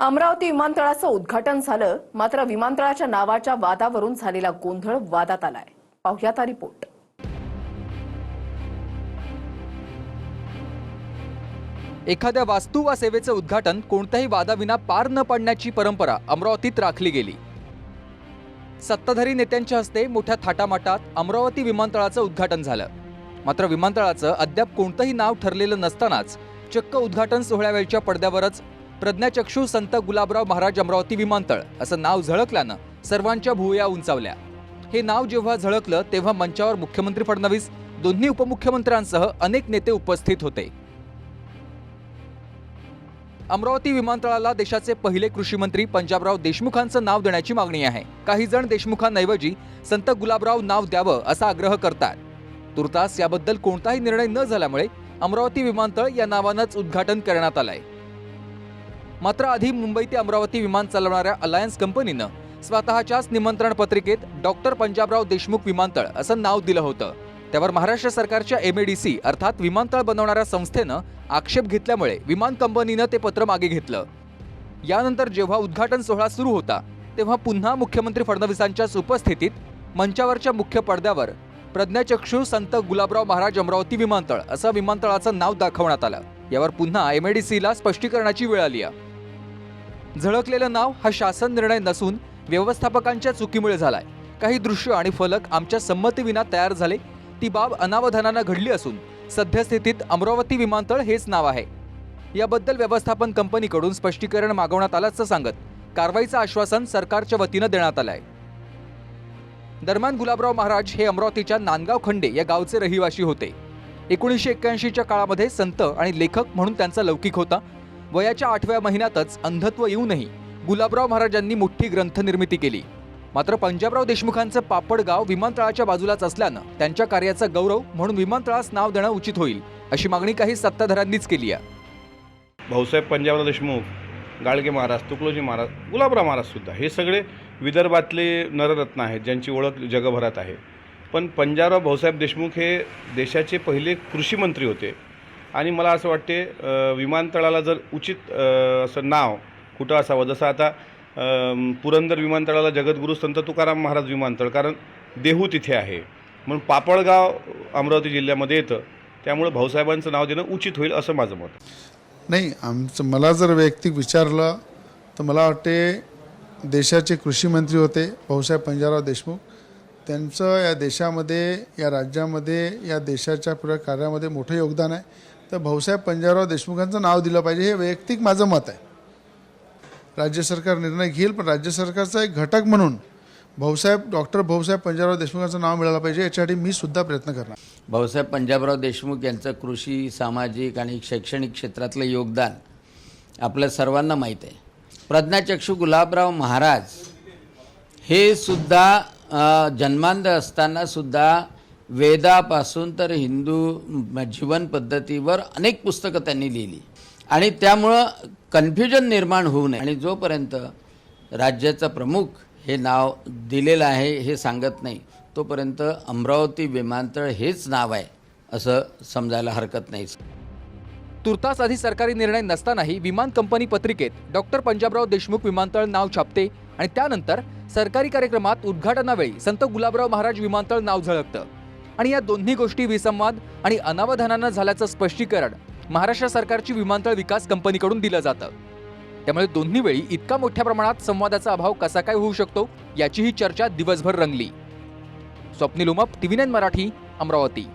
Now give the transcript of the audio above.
अमरावती विमानतळाचं उद्घाटन झालं. मात्र विमानतळाच्या नावाच्या वादावरून झालेला गोंधळ वादात आलाय. पाहुयात रिपोर्ट. एखाद्या वास्तू वा सेवेचं उद्घाटन कोणत्याही वादाविना पार न पाडण्याची परंपरा अमरावतीत राखली गेली. सत्ताधारी नेत्यांच्या हस्ते मोठ्या थाटामाटात अमरावती विमानतळाचं उद्घाटन झालं. मात्र विमानतळाचं अद्याप कोणतंही नाव ठरलेलं नसतानाच चक्क उद्घाटन सोहळ्यावेळच्या पडद्यावरच प्रज्ञाचक्षू संत गुलाबराव महाराज अमरावती विमानतळ. असं नाव झळकल्यानं सर्वांच्या भुवया उंचावल्या. हे नाव जेव्हा झळकलं तेव्हा मंचावर मुख्यमंत्री फडणवीस दोन्ही उपमुख्यमंत्र्यांसह अनेक नेते उपस्थित होते. अमरावती विमानतळाला देशाचे पहिले कृषी मंत्री पंजाबराव देशमुखांचं नाव देण्याची मागणी आहे. काही जण देशमुखांऐवजी संत गुलाबराव नाव द्यावं असा आग्रह करतात. तुर्तास याबद्दल कोणताही निर्णय न झाल्यामुळे अमरावती विमानतळ या नावानंच उद्घाटन करण्यात आलंय. मात्र आधी मुंबई ते अमरावती विमान चालवणाऱ्या अलायन्स कंपनीनं स्वतःच्याच निमंत्रण पत्रिकेत डॉक्टर पंजाबराव देशमुख विमानतळ असं नाव दिलं होतं. त्यावर महाराष्ट्र सरकारच्या एमएडीसी अर्थात विमानतळ बनवणाऱ्या संस्थेनं आक्षेप घेतल्यामुळे विमान कंपनीनं ते पत्र मागे घेतलं. यानंतर जेव्हा उद्घाटन सोहळा सुरू होता तेव्हा पुन्हा मुख्यमंत्री फडणवीसांच्याच उपस्थितीत मंचावरच्या मुख्य पडद्यावर प्रज्ञाचक्षू संत गुलाबराव महाराज अमरावती विमानतळ असं विमानतळाचं नाव दाखवण्यात आलं. यावर पुन्हा एमएडीसीला स्पष्टीकरणाची वेळ आली आहे. झळकलेलं नाव हा शासन निर्णय नसून व्यवस्थापकांच्या चुकीमुळे झालाय. काही दृश्य आणि फलक आमच्या संमतीविना तयार झाले. ती बाब अनावधानानं घडली असून सद्यस्थितीत अमरावती विमानतळ हेच नाव आहे. याबद्दल व्यवस्थापन कंपनीकडून स्पष्टीकरण मागवण्यात आल्याचं सांगत कारवाईचं आश्वासन सरकारच्या वतीनं देण्यात आलंय. दरम्यान गुलाबराव महाराज हे अमरावतीच्या नांदगाव खंडे या गावचे रहिवासी होते. एकोणीसशे एक्क्याऐंशीच्या काळामध्ये संत आणि लेखक म्हणून त्यांचा लौकिक होता. वयाच्या आठव्या महिन्यातच अंधत्व येऊनही गुलाबराव महाराजांनी मोठी ग्रंथनिर्मिती केली. मात्र पंजाबराव देशमुखांचं पापडगाव विमानतळाच्या बाजूलाच असल्यानं त्यांच्या कार्याचा गौरव म्हणून विमानतळास नाव देणं उचित होईल अशी मागणी काही सत्ताधाऱ्यांनीच केली आहे. भाऊसाहेब पंजाबराव देशमुख गाडगे महाराज तुकलोजी महाराज गुलाबराव महाराजसुद्धा हे सगळे विदर्भातले नररत्न आहेत ज्यांची ओळख जगभरात आहे. पण पंजाबराव भाऊसाहेब देशमुख हे देशाचे पहिले कृषी मंत्री होते. आणि मला असं वाटते विमानतळाला जर उचित असं नाव कुठं असावं जसं आता पुरंदर विमानतळाला जगद्गुरू संत तुकाराम महाराज विमानतळ कारण देहू तिथे आहे. म्हणून पापडगाव अमरावती जिल्ह्यामध्ये येतं. त्यामुळे भाऊसाहेबांचं नाव देणं उचित होईल असं माझं मत नाही आमचं मला जर वैयक्तिक विचारलं तर मला वाटते देशाचे कृषी मंत्री होते भाऊसाहेब पंजाबराव देशमुख. त्यांचं या देशामध्ये या राज्यामध्ये या देशाच्या पुऱ्या कार्यामध्ये मोठं योगदान आहे. तर भाऊसाहेब पंजाबराव देशमुखांचं नाव दिलं पाहिजे. हे वैयक्तिक माझं मत आहे. राज्य सरकार निर्णय घेईल पण राज्य सरकारचा एक घटक म्हणून भाऊसाहेब डॉक्टर भाऊसाहेब पंजाबराव देशमुखांचं नाव मिळालं पाहिजे याच्यासाठी मी सुद्धा प्रयत्न करणार. भाऊसाहेब पंजाबराव देशमुख यांचं कृषी सामाजिक आणि शैक्षणिक क्षेत्रातलं योगदान आपल्या सर्वांना माहीत आहे. प्रज्ञाचक्षू गुलाबराव महाराज हे सुद्धा जन्मांध असताना सुद्धा वेदापासून तर हिंदू जीवन पद्धतीवर अनेक पुस्तकं त्यांनी लिहिली. आणि त्यामुळं कन्फ्युजन निर्माण होऊ नये. आणि जोपर्यंत राज्याचा प्रमुख हे नाव दिलेलं आहे हे सांगत नाही तोपर्यंत अमरावती विमानतळ हेच नाव आहे असं समजायला हरकत नाही. तुर्तास आधी सरकारी निर्णय नसतानाही विमान कंपनी पत्रिकेत डॉक्टर पंजाबराव देशमुख विमानतळ नाव छापते आणि त्यानंतर सरकारी कार्यक्रमात उद्घाटनावेळी संत गुलाबराव महाराज विमानतळ नाव झळकतं. आणि या दोन्ही गोष्टी विसंवाद आणि अनावधानानं झाल्याचं स्पष्टीकरण महाराष्ट्र सरकारची विमानतळ विकास कंपनीकडून दिलं जातं. त्यामुळे दोन्ही वेळी इतका मोठ्या प्रमाणात संवादाचा अभाव कसा काय होऊ शकतो याचीही चर्चा दिवसभर रंगली. Swapnil Umap TV nine Marathi Amravati.